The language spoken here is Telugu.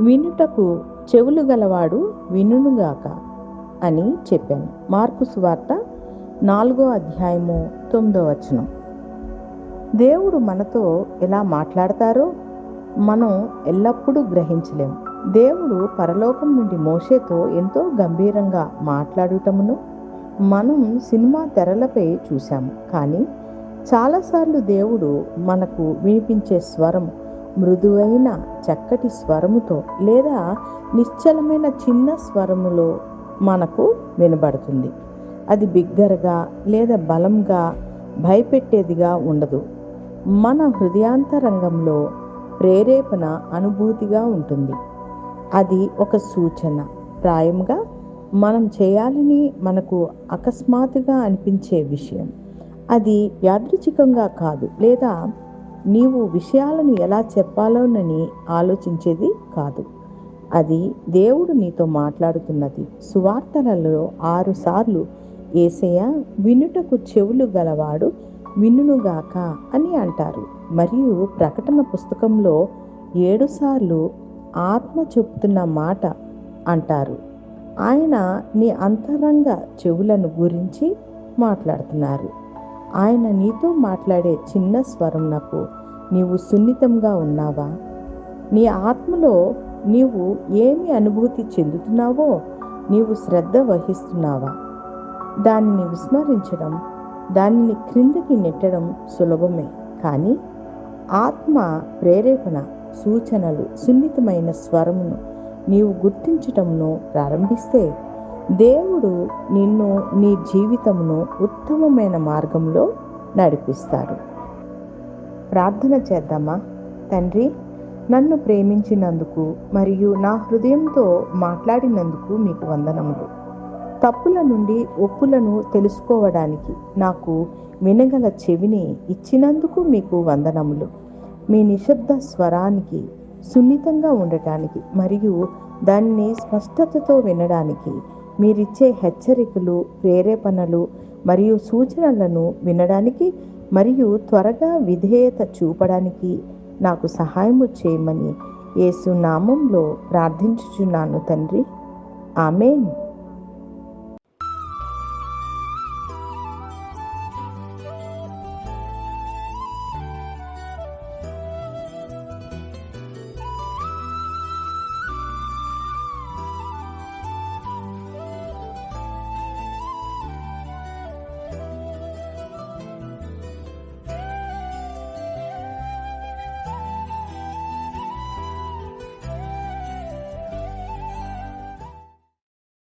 వినుటకు చెవులు గలవాడు వినుగాక అని చెప్పాను. మార్కు సువార్త నాలుగో అధ్యాయము తొమ్మిదో వచనం. దేవుడు మనతో ఎలా మాట్లాడతారో మనం ఎల్లప్పుడూ గ్రహించలేము దేవుడు పరలోకం నుండి మోషేతో ఎంతో గంభీరంగా మాట్లాడటమును మనం సినిమా తెరలపై చూశాము. కానీ చాలాసార్లు దేవుడు మనకు వినిపించే స్వరం మృదువైన చక్కటి స్వరముతో లేదా నిశ్చలమైన చిన్న స్వరములో మనకు వినబడుతుంది. అది బిగ్గరగా లేదా బలంగా భయపెట్టేదిగా ఉండదు. మన హృదయాంతరంగంలో ప్రేరేపణ అనుభూతిగా ఉంటుంది. అది ఒక సూచన. ప్రాయంగా మనం చేయాలని మనకు అకస్మాత్తుగా అనిపించే విషయం. అది యాదృచ్ఛికంగా కాదు లేదా నీవు విషయాలను ఎలా చెప్పాలోనని ఆలోచించేది కాదు. అది దేవుడు నీతో మాట్లాడుతున్నది. సువార్తలలో ఆరు సార్లు ఏసయ్య వినుటకు చెవులు గలవాడు వినుగాక అని అంటారు. మరియు ప్రకటన పుస్తకంలో ఏడుసార్లు ఆత్మ చెబుతున్న మాట అంటారు. ఆయన నీ అంతరంగ చెవులను గురించి మాట్లాడుతున్నారు. ఆయన నీతో మాట్లాడే చిన్న స్వరం నాకు. నీవు సున్నితంగా ఉన్నావా? నీ ఆత్మలో నీవు ఏమి అనుభూతి చెందుతున్నావో నీవు శ్రద్ధ వహిస్తున్నావా? దానిని విస్మరించడం దానిని క్రిందికి నెట్టడం సులభమే. కానీ ఆత్మ ప్రేరేపణ సూచనలు సున్నితమైన స్వరమును నీవు గుర్తించటంను ప్రారంభిస్తే దేవుడు నిన్ను నీ జీవితమును ఉత్తమమైన మార్గంలో నడిపిస్తారు ప్రార్థన చేద్దామా? తండ్రి నన్ను ప్రేమించినందుకు మరియు నా హృదయంతో మాట్లాడినందుకు మీకు వందనములు. తప్పుల నుండి ఒప్పులను తెలుసుకోవడానికి నాకు వినగల చెవిని ఇచ్చినందుకు మీకు వందనములు. మీ నిశ్శబ్ద స్వరానికి సున్నితంగా ఉండటానికి మరియు దాన్ని స్పష్టతతో వినడానికి మీరిచ్చే హెచ్చరికలు ప్రేరేపణలు మరియు సూచనలను వినడానికి మరియు త్వరగా విధేయత చూపడానికి నాకు సహాయము చేయమని యేసు నామంలో ప్రార్థించుచున్నాను తండ్రి. ఆమెన్.